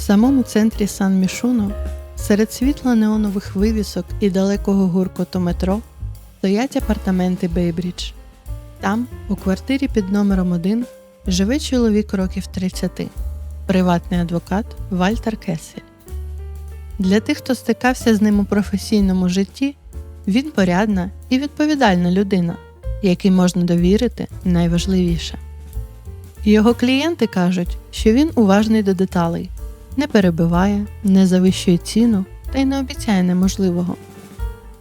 В самому центрі Сан Мішуно, серед світла неонових вивісок і далекого гуркоту метро, стоять апартаменти Бейбрідж. Там, у квартирі під номером 1, живе чоловік років 30, приватний адвокат Вальтер Кесель. Для тих, хто стикався з ним у професійному житті, він порядна і відповідальна людина, якій можна довірити найважливіше. Його клієнти кажуть, що він уважний до деталей, не перебиває, не завищує ціну та й не обіцяє неможливого.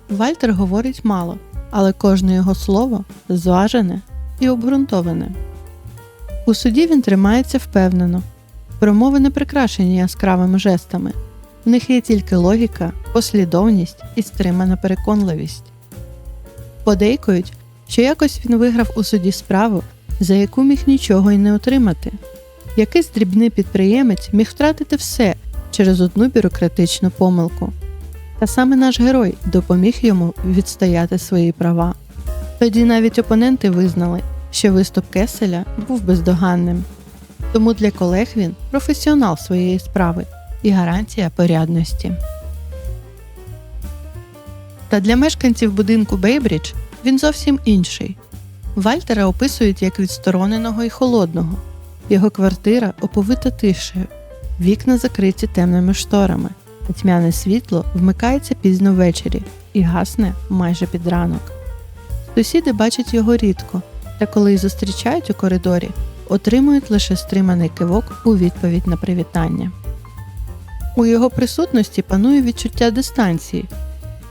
Вальтер говорить мало, але кожне його слово зважене і обґрунтоване. У суді він тримається впевнено, промови не прикрашені яскравими жестами. В них є тільки логіка, послідовність і стримана переконливість. Подейкують, що якось він виграв у суді справу, за яку міг нічого й не отримати. Якийсь дрібний підприємець міг втратити все через одну бюрократичну помилку. Та саме наш герой допоміг йому відстояти свої права. Тоді навіть опоненти визнали, що виступ Кеселя був бездоганним. Тому для колег він професіонал своєї справи і гарантія порядності. Та для мешканців будинку Бейбрідж він зовсім інший. Вальтера описують як відстороненого і холодного. Його квартира оповита тишею, вікна закриті темними шторами, тьмяне світло вмикається пізно ввечері і гасне майже під ранок. Сусіди бачать його рідко, та коли й зустрічають у коридорі, отримують лише стриманий кивок у відповідь на привітання. У його присутності панує відчуття дистанції,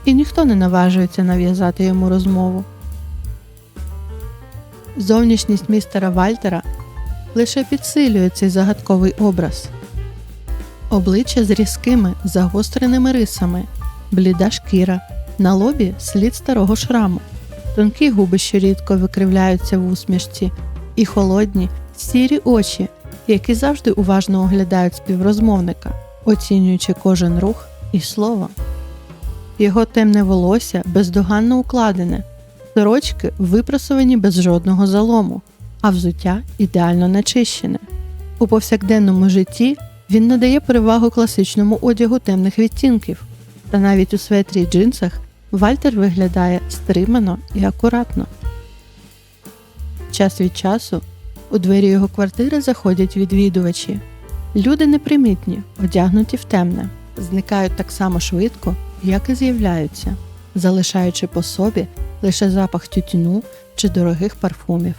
і ніхто не наважується нав'язати йому розмову. Зовнішність містера Вальтера лише підсилює цей загадковий образ. Обличчя з різкими загостреними рисами, бліда шкіра, на лобі слід старого шраму, тонкі губи, що рідко викривляються в усмішці, і холодні, сірі очі, які завжди уважно оглядають співрозмовника, оцінюючи кожен рух і слово. Його темне волосся бездоганно укладене, сорочки випрасовані без жодного залому, а взуття ідеально начищене. У повсякденному житті він надає перевагу класичному одягу темних відтінків, та навіть у светрі й джинсах Вальтер виглядає стримано і акуратно. Час від часу у двері його квартири заходять відвідувачі. Люди непримітні, одягнуті в темне, зникають так само швидко, як і з'являються, залишаючи по собі лише запах тютюну чи дорогих парфумів.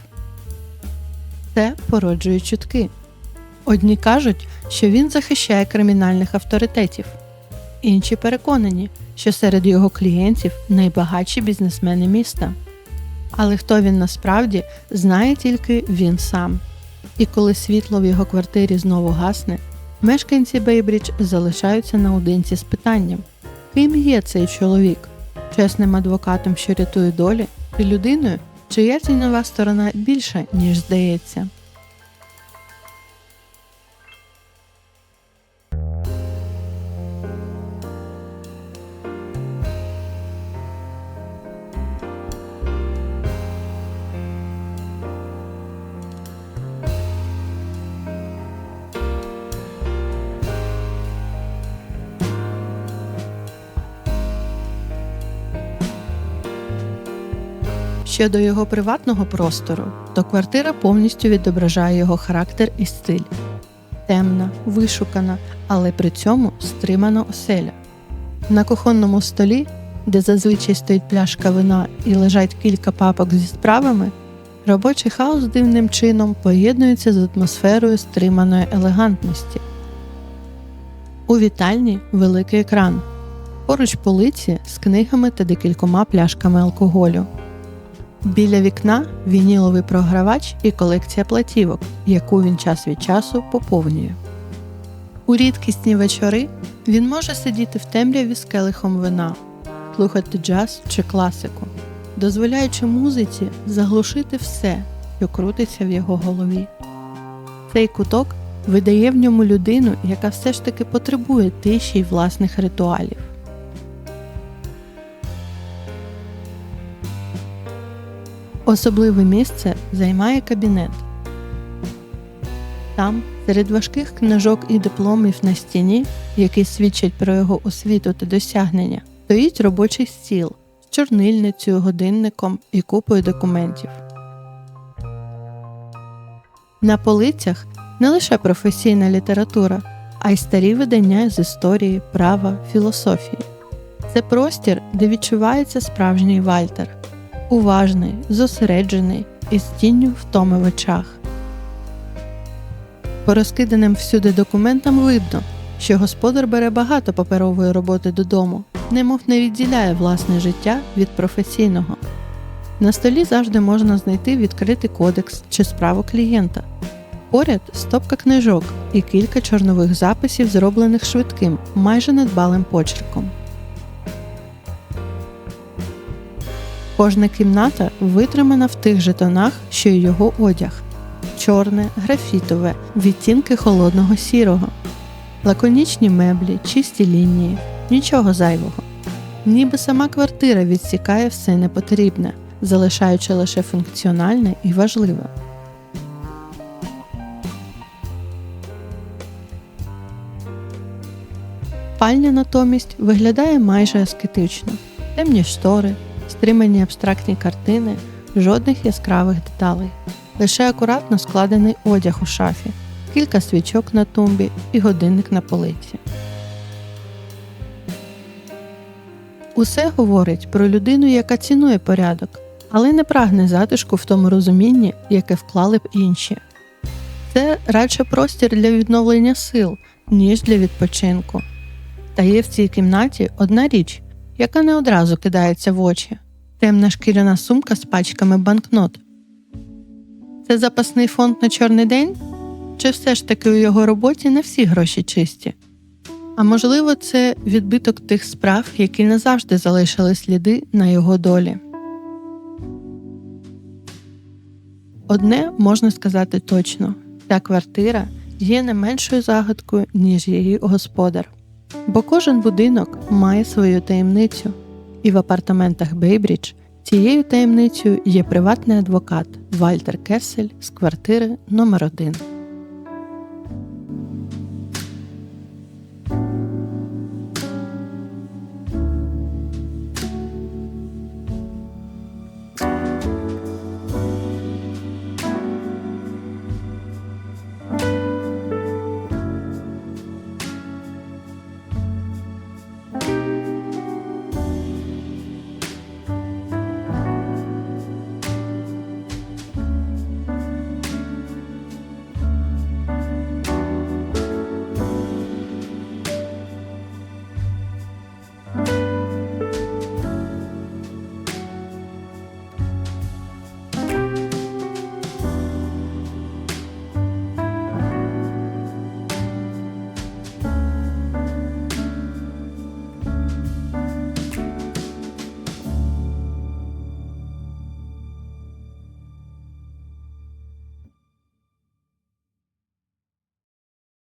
Це породжує чутки. Одні кажуть, що він захищає кримінальних авторитетів, інші переконані, що серед його клієнтів найбагатші бізнесмени міста. Але хто він насправді знає тільки він сам. І коли світло в його квартирі знову гасне, мешканці Бейбрідж залишаються наодинці з питанням, ким є цей чоловік, чесним адвокатом, що рятує долі, і людиною, чия тіньова сторона більша, ніж здається. Щодо його приватного простору, то квартира повністю відображає його характер і стиль. Темна, вишукана, але при цьому стримана оселя. На кухонному столі, де зазвичай стоїть пляшка вина і лежать кілька папок зі справами, робочий хаос дивним чином поєднується з атмосферою стриманої елегантності. У вітальні великий екран. Поруч полиці з книгами та декількома пляшками алкоголю. Біля вікна вініловий програвач і колекція платівок, яку він час від часу поповнює. У рідкісні вечори він може сидіти в темряві з келихом вина, слухати джаз чи класику, дозволяючи музиці заглушити все, що крутиться в його голові. Цей куток видає в ньому людину, яка все ж таки потребує тиші й власних ритуалів. Особливе місце займає кабінет. Там, серед важких книжок і дипломів на стіні, які свідчать про його освіту та досягнення, стоїть робочий стіл з чорнильницею, годинником і купою документів. На полицях не лише професійна література, а й старі видання з історії, права, філософії. Це простір, де відчувається справжній Вальтер, уважний, зосереджений і з тінню втоми в очах. По розкиданим всюди документам видно, що господар бере багато паперової роботи додому, немов не відділяє власне життя від професійного. На столі завжди можна знайти відкритий кодекс чи справу клієнта. Поряд стопка книжок і кілька чорнових записів, зроблених швидким, майже недбалим почерком. Кожна кімната витримана в тих же тонах, що й його одяг чорне, графітове, відтінки холодного сірого, лаконічні меблі, чисті лінії, нічого зайвого. Ніби сама квартира відсікає все непотрібне, залишаючи лише функціональне і важливе. Спальня натомість виглядає майже аскетично. Темні штори, стримані абстрактні картини, жодних яскравих деталей. Лише акуратно складений одяг у шафі, кілька свічок на тумбі і годинник на полиці. Усе говорить про людину, яка цінує порядок, але не прагне затишку в тому розумінні, яке вклали б інші. Це радше простір для відновлення сил, ніж для відпочинку. Та є в цій кімнаті одна річ, яка не одразу кидається в очі темна шкіряна сумка з пачками банкнот. Це запасний фонд на чорний день? Чи все ж таки у його роботі не всі гроші чисті? А можливо, це відбиток тих справ, які не завжди залишили сліди на його долі. Одне можна сказати точно ця квартира є не меншою загадкою, ніж її господар. Бо кожен будинок має свою таємницю, і в апартаментах Бейбрідж цією таємницею є приватний адвокат Вальтер Кесель з квартири номер 1